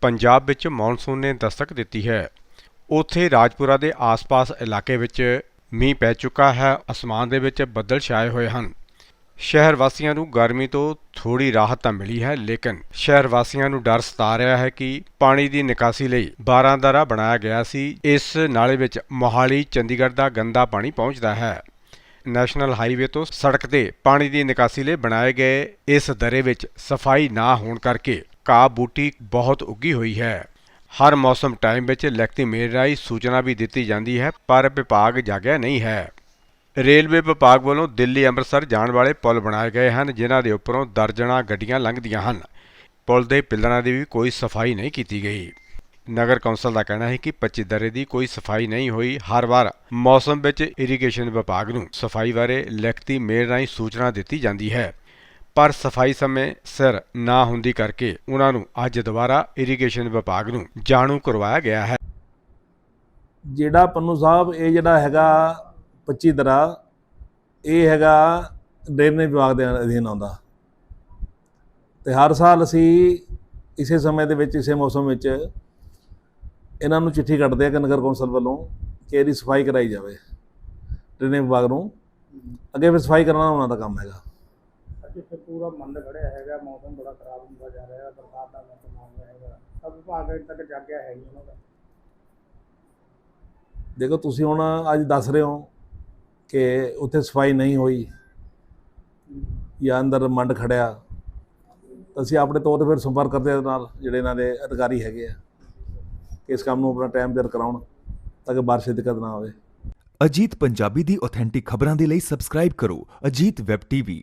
ਪੰਜਾਬ ਵਿੱਚ ਮੌਨਸੂਨ ਨੇ ਦਸਤਕ ਦਿੱਤੀ ਹੈ। ਉੱਥੇ ਰਾਜਪੁਰਾ ਦੇ ਆਸ-ਪਾਸ ਇਲਾਕੇ ਵਿੱਚ ਮੀਂਹ ਪੈ ਚੁੱਕਾ ਹੈ। ਅਸਮਾਨ ਦੇ ਵਿੱਚ ਬੱਦਲ ਛਾਏ ਹੋਏ ਹਨ। ਸ਼ਹਿਰ ਵਾਸੀਆਂ ਨੂੰ ਗਰਮੀ ਤੋਂ ਥੋੜੀ ਰਾਹਤ ਤਾਂ ਮਿਲੀ ਹੈ, ਲੇਕਿਨ ਸ਼ਹਿਰ ਵਾਸੀਆਂ ਨੂੰ ਡਰ ਸਤਾ ਰਿਹਾ ਹੈ ਕਿ ਪਾਣੀ ਦੀ ਨਿਕਾਸੀ ਲਈ ਬਾਰਾਂਦਰਾ ਬਣਾਇਆ ਗਿਆ ਸੀ। ਇਸ ਨਾਲੇ ਵਿੱਚ ਮੋਹਾਲੀ, ਚੰਡੀਗੜ੍ਹ ਦਾ ਗੰਦਾ ਪਾਣੀ ਪਹੁੰਚਦਾ ਹੈ। ਨੈਸ਼ਨਲ ਹਾਈਵੇ ਤੋਂ ਸੜਕ ਤੇ ਪਾਣੀ ਦੀ ਨਿਕਾਸੀ ਲਈ ਬਣਾਏ ਗਏ ਇਸ ਦਰੇ ਵਿੱਚ ਸਫ਼ਾਈ ਨਾ ਹੋਣ ਕਰਕੇ ਘਾਹ ਬੂਟੀ ਬਹੁਤ ਉੱਗੀ ਹੋਈ ਹੈ। ਹਰ ਮੌਸਮ ਟਾਈਮ ਵਿੱਚ ਲਿਖਤੀ ਮੇਲ ਰਾਹੀਂ ਸੂਚਨਾ ਵੀ ਦਿੱਤੀ ਜਾਂਦੀ ਹੈ, ਪਰ ਵਿਭਾਗ ਜਾਗਿਆ ਨਹੀਂ ਹੈ। ਰੇਲਵੇ ਵਿਭਾਗ ਵੱਲੋਂ ਦਿੱਲੀ ਅੰਮ੍ਰਿਤਸਰ ਜਾਣ ਵਾਲੇ ਪੁਲ ਬਣਾਏ ਗਏ ਹਨ, ਜਿਨ੍ਹਾਂ ਦੇ ਉੱਪਰੋਂ ਦਰਜਨਾਂ ਗੱਡੀਆਂ ਲੰਘਦੀਆਂ ਹਨ। ਪੁਲ ਦੇ ਪਿੱਲਰਾਂ ਦੀ ਵੀ ਕੋਈ ਸਫ਼ਾਈ ਨਹੀਂ ਕੀਤੀ ਗਈ। ਨਗਰ ਕੌਂਸਲ ਦਾ ਕਹਿਣਾ ਹੈ ਕਿ 25 ਦਰੇ ਦੀ ਕੋਈ ਸਫ਼ਾਈ ਨਹੀਂ ਹੋਈ। ਹਰ ਵਾਰ ਮੌਸਮ ਵਿੱਚ ਇਰੀਗੇਸ਼ਨ ਵਿਭਾਗ ਨੂੰ ਸਫ਼ਾਈ ਬਾਰੇ ਲਿਖਤੀ ਮੇਲ ਰਾਹੀਂ ਸੂਚਨਾ ਦਿੱਤੀ ਜਾਂਦੀ ਹੈ। ਪਰ ਸਫ਼ਾਈ ਸਮੇਂ ਸਿਰ ਨਾ ਹੁੰਦੀ ਕਰਕੇ ਉਹਨਾਂ ਨੂੰ ਅੱਜ ਦੁਬਾਰਾ ਇਰੀਗੇਸ਼ਨ ਵਿਭਾਗ ਨੂੰ ਜਾਣੂ ਕਰਵਾਇਆ ਗਿਆ ਹੈ। ਜਿਹੜਾ ਪੰਨੂ ਸਾਹਿਬ, ਇਹ ਜਿਹੜਾ ਹੈਗਾ 25 ਦਰਾ, ਇਹ ਹੈਗਾ ਡਰੇਨੇਜ ਵਿਭਾਗ ਦੇ ਅਧੀਨ ਆਉਂਦਾ। ਤੇ ਹਰ ਸਾਲ ਅਸੀਂ ਇਸੇ ਸਮੇਂ ਦੇ ਵਿੱਚ, ਇਸੇ ਮੌਸਮ ਵਿੱਚ ਇਹਨਾਂ ਨੂੰ ਚਿੱਠੀ ਕੱਢਦੇ ਆ ਕਿ ਨਗਰ ਕੌਂਸਲ ਵੱਲੋਂ ਕਿ ਇਹਦੀ ਸਫ਼ਾਈ ਕਰਾਈ ਜਾਵੇ, ਡਰੇਨੇਜ ਵਿਭਾਗ ਨੂੰ। ਅੱਗੇ ਫਿਰ ਸਫ਼ਾਈ ਕਰਨਾ ਉਹਨਾਂ ਦਾ ਕੰਮ ਹੈਗਾ। ਅੱਜ ਇੱਥੇ ਪੂਰਾ ਮੰਦ ਖੜਿਆ ਹੈਗਾ ਮੌਸਮ ਬੜਾ ਖਰਾਬ ਹੁੰਦਾ ਜਾ ਰਿਹਾ ਬਰਸਾਤ ਦਾ ਮੌਸਮ ਆ ਗਿਆ ਹੈਗਾ। ਸਭ ਵਿਭਾਗ ਅਜੇ ਤੱਕ ਜਾਗਿਆ ਹੈ ਨਹੀਂ ਉਹਨਾਂ ਦਾ। ਦੇਖੋ ਤੁਸੀਂ ਹੁਣ ਅੱਜ ਦੱਸ ਰਹੇ ਹੋ ਕਿ ਉੱਥੇ ਸਫ਼ਾਈ ਨਹੀਂ ਹੋਈ ਜਾਂ ਅੰਦਰ ਮੰਡ ਖੜਿਆ। ਅਸੀਂ ਆਪਣੇ ਤੌਰ ਤੇ ਫਿਰ ਸੰਪਰਕ ਕਰਦੇ ਹਾਂ ਨਾਲ ਜਿਹੜੇ ਇਹਨਾਂ ਦੇ ਅਧਿਕਾਰੀ ਹੈਗੇ ਆ ਕਿ ਇਸ ਕੰਮ ਨੂੰ ਆਪਣਾ ਟਾਈਮ ਤੇ ਕਰਾਉਣ ਤਾਂ ਕਿ ਬਾਰਿਸ਼ ਦੀ ਦਿੱਕਤ ਨਾ ਆਵੇ। ਅਜੀਤ ਪੰਜਾਬੀ ਦੀ ਆਥੈਂਟਿਕ ਖਬਰਾਂ ਦੇ ਲਈ ਸਬਸਕ੍ਰਾਈਬ ਕਰੋ ਅਜੀਤ ਵੈਬ ਟੀਵੀ